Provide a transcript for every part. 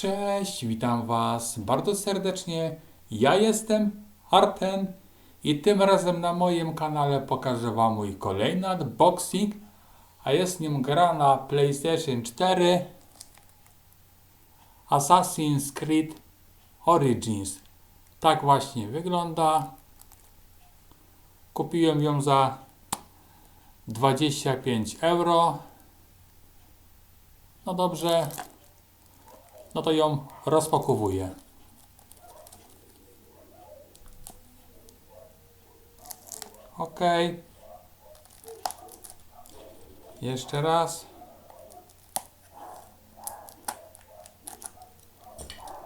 Cześć, witam Was bardzo serdecznie. Ja jestem Arten i tym razem na moim kanale pokażę Wam mój kolejny unboxing, a jest nim gra na PlayStation 4 Assassin's Creed Origins. Tak właśnie wygląda. Kupiłem ją za 25 euro. No dobrze, no to ją rozpakowuję. Ok. Jeszcze raz.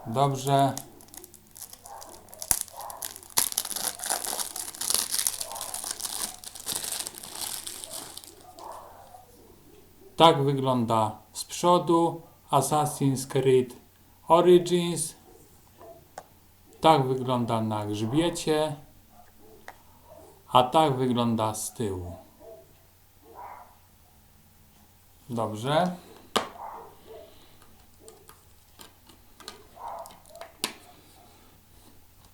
Dobrze. Tak wygląda z przodu Assassin's Creed Origins. Tak wygląda na grzbiecie. A tak wygląda z tyłu. Dobrze.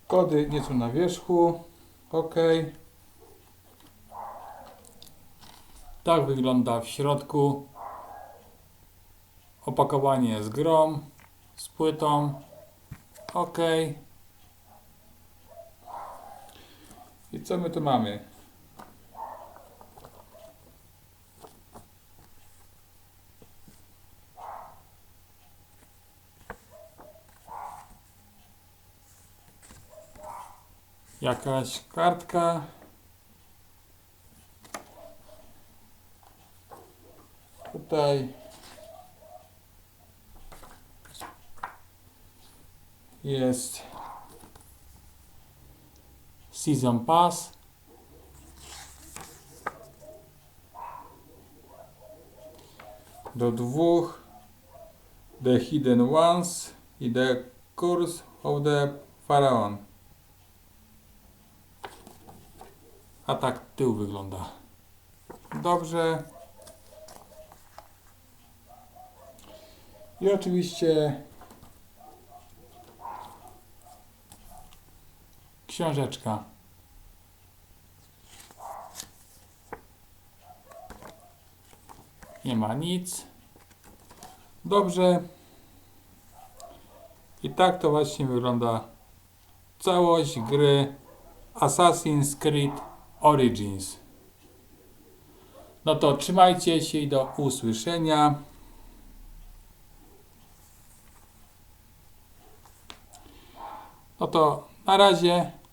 Kody nie są na wierzchu. OK. Tak wygląda w środku. Opakowanie z grą, z płytą. OK. I co my tu mamy? Jakaś kartka. Tutaj jest Season Pass. Do dwóch The Hidden Ones i The Curse of the Pharaon. A tak tył wygląda. Dobrze. I oczywiście książeczka. Nie ma nic. Dobrze. I tak to właśnie wygląda całość gry Assassin's Creed Origins. No to trzymajcie się i do usłyszenia. No to na razie